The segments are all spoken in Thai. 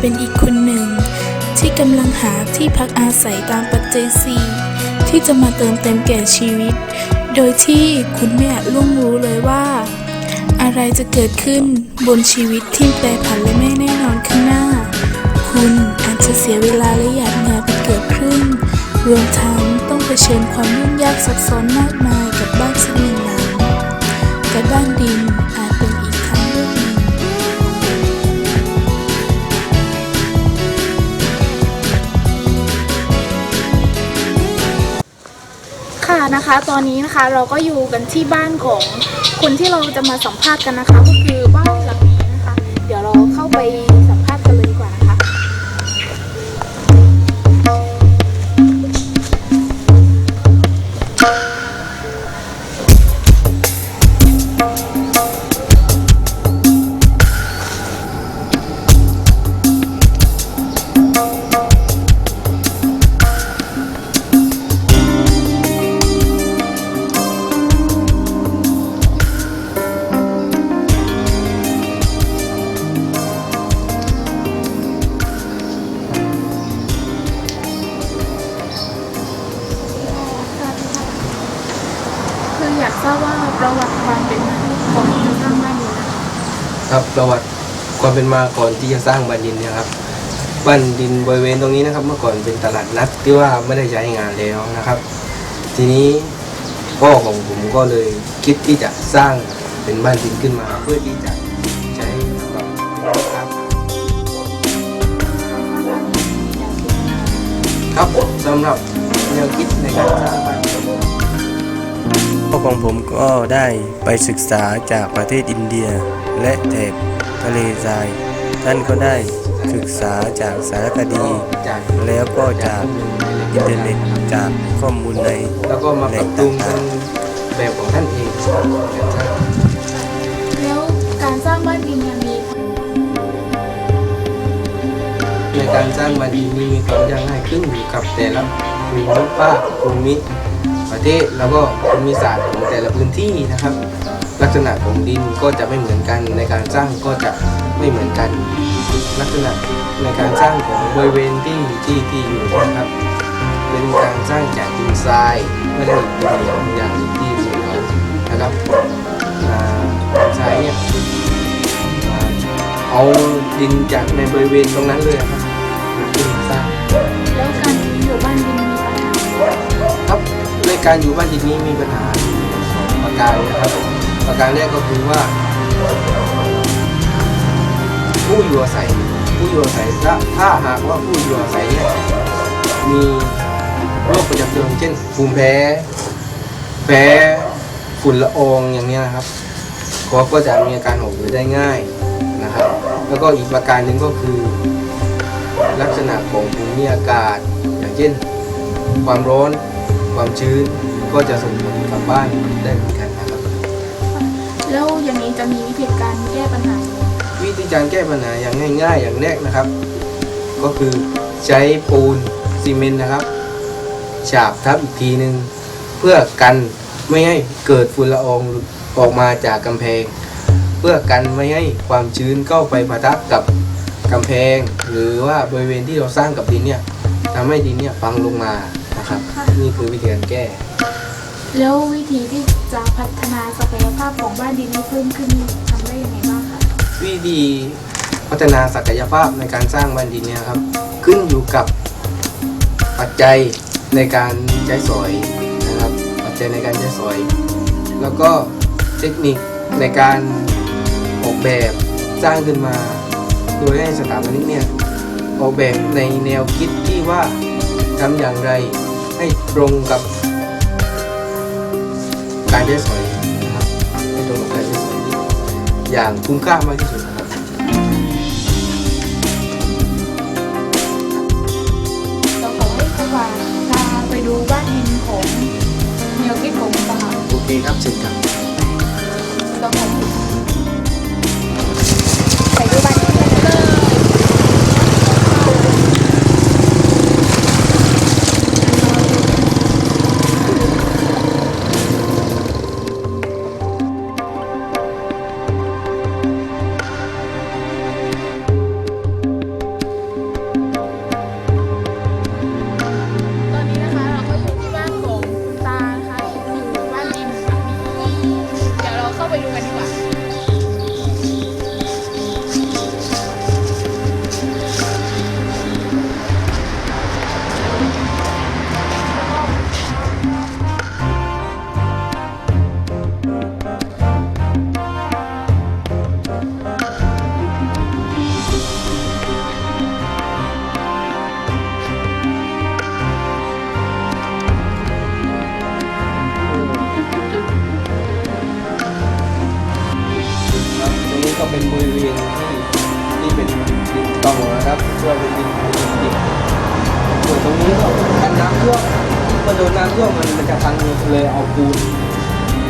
เป็นอีกคนหนึ่ง ที่กำลังหาที่พักอาศัยตามปัจเจัยสี่ที่จะมาเติมเต็มแก่ชีวิต โดยที่คุณไม่อาจล่วงรู้เลยว่า อะไรจะเกิดขึ้นบนชีวิตที่แปรผันและไม่แน่นอนข้างหน้า คุณอาจจะเสียเวลาและหยาดเหงื่อไปเกือบครึ่งรวมทั้งต้องเผชิญความยุ่งยากซับซ้อนมากมายกับบ้านสักหนึ่งหลังแต่บ้านดิน นะคะ ตอนนี้นะคะเราก็อยู่กันที่บ้านของคนที่เราจะมาสัมภาษณ์กันนะคะ ก็คือ ครับประวัติความเป็นมาก่อนที่จะสร้างบ้านดินเนี่ยครับบ้านดินบริเวณตรงนี้นะครับ เมื่อก่อนเป็นตลาดนัดที่ว่าไม่ได้ใช้งานแล้วนะครับ ทีนี้พ่อของผมก็เลยคิดที่จะสร้างเป็นบ้านดินขึ้นมาเพื่อที่จะใช้สำหรับครับครับสำหรับแนวคิดในการสร้างบ้านพ่อของผมก็ได้ไปศึกษาจากประเทศอินเดีย และแถบทะเลทราย ท่านก็ได้ศึกษาจากสารคดีจากแล้วก็จากอินเทอร์เน็ตจากข้อมูลในแล้วก็มาปรับปรุงเป็นแบบของท่านเองครับแล้วการสร้างบ้านดินเนี่ยมีในการสร้างบ้านดินนี้มีความยากง่ายขึ้นอยู่กับแต่ละภูมิภาคภูมิประเทศแล้วก็ภูมิศาสตร์ของแต่ละพื้นที่นะครับ ลักษณะของดินก็จะไม่เหมือนกันในการสร้างก็จะไม่เหมือนกัน ลักษณะในการสร้างของบริเวณที่ที่ที่อยู่นะครับ เป็นการสร้างจากดินทรายไม่ได้เป็นเหลี่ยมอย่างที่สวยนะครับอ่าดินทรายเนี่ยอ่าเอาดินจากในบริเวณตรงนั้นเลยครับขึ้นมาสร้างแล้วการอยู่บ้านดินมีปัญหาไหมครับในการอยู่บ้านดินนี้มีปัญหาสองประการนะครับ ประการแรกก็คือว่า ผู้อยู่อาศัย ผู้อยู่อาศัยถ้าถ้าหากว่าผู้อยู่อาศัยเนี่ยมีโรคประจำตัวเช่นภูมิแพ้ แพ้ฝุ่นละอองอย่างเนี้ยนะครับเขาก็จะมีอาการหอบหืดได้ง่ายนะครับ แล้วก็อีกประการหนึ่งก็คือ ลักษณะของภูมิอากาศ อย่างเช่น ความร้อน ความชื้นก็จะส่งผลกับบ้านได้เหมือนกัน แล้วอย่างนี้จะมีวิธีการแก้ปัญหายังไงวิธีการแก้ปัญหาอย่างง่าย ๆ อย่างแรกนะครับ ก็คือใช้ปูนซีเมนต์นะครับฉาบทับอีกทีหนึ่งเพื่อกันไม่ให้เกิดฝุ่นละอองออกมาจากกำแพง เพื่อกันไม่ให้ความชื้นเข้าไปปะทะกับกำแพง หรือว่าบริเวณที่เราสร้างกับดินเนี่ยทำให้ดินเนี่ยฟังลงมานะครับ นี่คือวิธีการแก้ แล้ววิธีที่ จะพัฒนาศักยภาพของบ้านดินให้เพิ่มขึ้นทำได้ยังไงบ้างคะวิธีพัฒนาศักยภาพในการสร้างบ้านดินเนี่ยครับ ขึ้นอยู่กับปัจจัยในการใช้สอยนะครับ ปัจจัยในการใช้สอย แล้วก็เทคนิคในการออกแบบสร้างขึ้นมา โดยให้สถาปนิกเนี่ยออกแบบในแนวคิดที่ว่าทำอย่างไรให้ตรงกับ การใช้สอยนะครับให้ตรงกับการใช้สอยอย่างคุ้มค่ามากที่สุดนะครับเราขอให้ครูบาพาไปดูบ้านดินของแนวคิดของสหโอเคครับเชิญครับเราขอ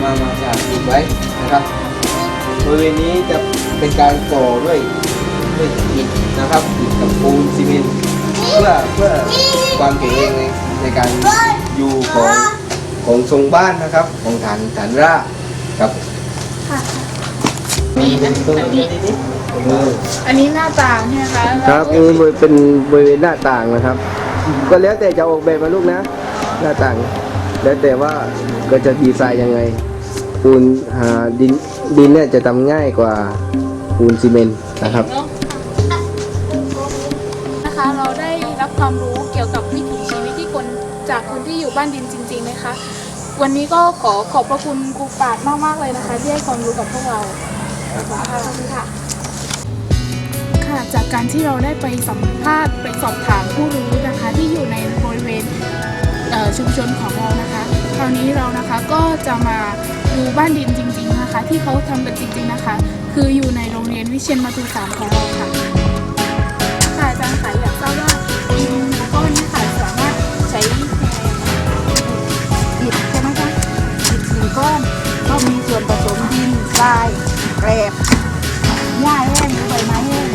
มามาจากดินไว้นะครับบริเวณนี้จะเป็นการก่อด้วยด้วยอิฐนะครับอิฐกับปูนซีเมนต์เพื่อเพื่อความแข็งแรงในในการอยู่ของของทรงบ้านนะครับ ของฐานฐานรากครับค่ะมีเป็นต้นเอออันนี้หน้าต่างใช่ไหมคะครับนี่เป็นบริเวณหน้าต่างนะครับ ก็แล้วแต่จะออกแบบมาลูกนะ หน้าต่าง แล้วแต่ว่าก็จะดีไซน์ยังไง ปูนดินดินเนี่ยจะทำง่ายกว่าปูนซีเมนต์นะครับ นะคะ เราได้รับความรู้เกี่ยวกับวิถีชีวิตที่คนจากคนที่อยู่บ้านดินจริงๆนะคะ วันนี้ก็ขอขอบพระคุณครูปาดมากๆเลยนะคะ ที่ให้ความรู้กับพวกเราขอบคุณค่ะค่ะจากการที่เราได้ไปสัมภาษณ์ไปสอบถามผู้รู้นะคะ ที่อยู่ในบริเวณชุมชนของเรานะคะ คราวนี้เรานะคะก็จะมา ดูบ้านดินจริง ๆนะคะ ที่เขาทำกันจริง ๆนะคะ คืออยู่ในโรงเรียนวิเชียนมาตุสามของเราค่ะค่ะอาจารย์ค่ะอยากทราบว่าดินก้อนนี้ค่ะสามารถใช้อิฐใช่ไหมคะอิฐหนึ่งก้อนก็มีส่วนผสมดินทรายแกรบหญ้าแห้งหรือใบไม้แห้ง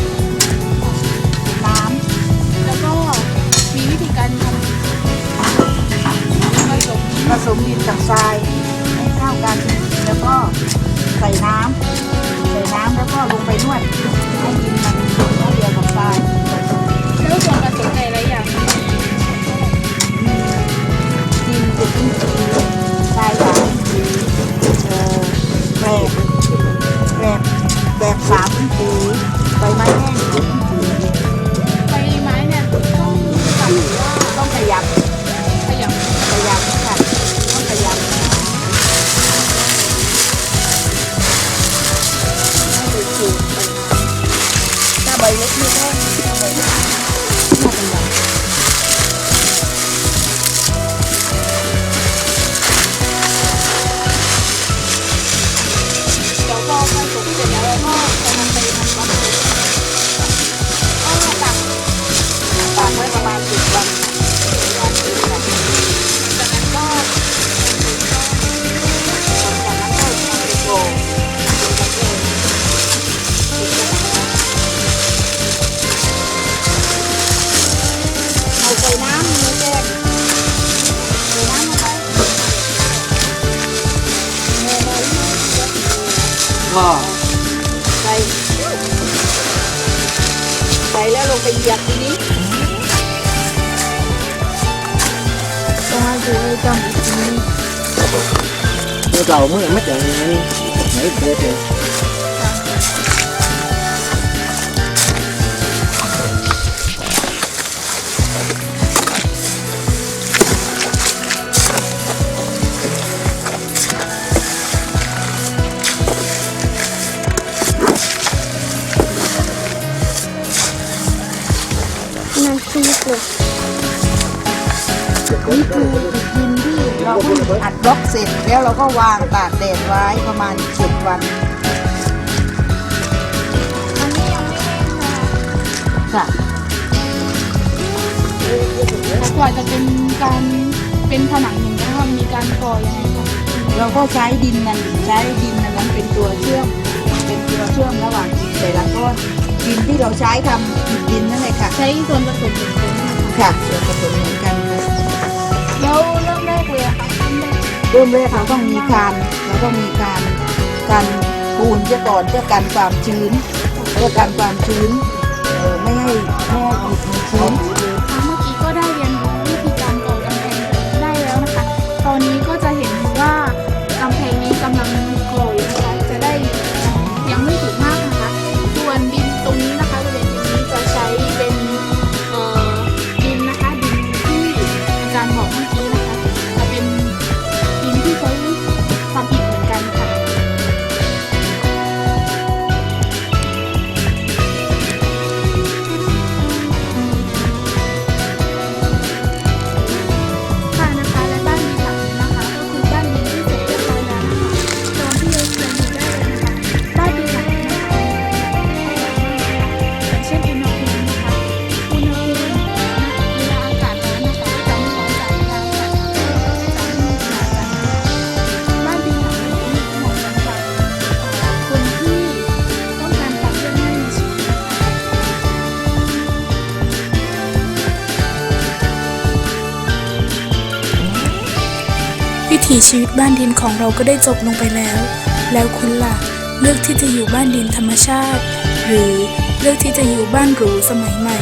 น้ำแล้วก็มีวิธีการทำผสมผสมดินกับทราย ก็ใส่น้ำใส่น้ำแล้วก็ลงไปนวดให้ดินมันเข้าเดียวกับทรายแล้วส่วนผสมแต่ละอย่างมีดินจะทิ้งสีทรายสามสีเอ่อแกรบแกรบแกรบสามสี ก็ใส่ใส่แล้วลงไปเหยียบทีนี้ต้องให้ดูให้จำอีกทีนึงเราเมื่อไม่เจอนี่ไหนเจอเจอ นั่นคือเลยนี่คือดินที่เราเพิ่งอัดบล็อกเสร็จแล้วเราก็วางตากแดดไว้ประมาณเจ็ดวันอันนี้ยังไม่แห้งนะคะค่ะกว่าจะเป็นการเป็นผนังอย่างนี้ยค่ะมีการก่อยังไงคะเราก็ใช้ดินนั้นใช้ดินนั้นเป็นตัวเชื่อมเป็นตัวเชื่อมระหว่างดินแต่ละก้อน ดินที่เราใช้ทำอิฐดินนั่นแหละค่ะ ใช้ส่วนผสมเหมือนกันนะคะค่ะส่วนผสมเหมือนกันค่ะแล้วเริ่มแรกเลยอะค่ะเริ่มแรกเริ่มแรกเราต้องมีการเราต้องมีการการปูนเสียก่อนเพื่อกันความชื้นเพื่อกันความชื้นเอ่อไม่ให้ไม่ให้อิฐมันชื้น อา ถีชีวิตบ้านดินของเราก็ได้จบลงไปแล้ว แล้วคุณล่ะ เลือกที่จะอยู่บ้านดินธรรมชาติ หรือเลือกที่จะอยู่บ้านหรูสมัยใหม่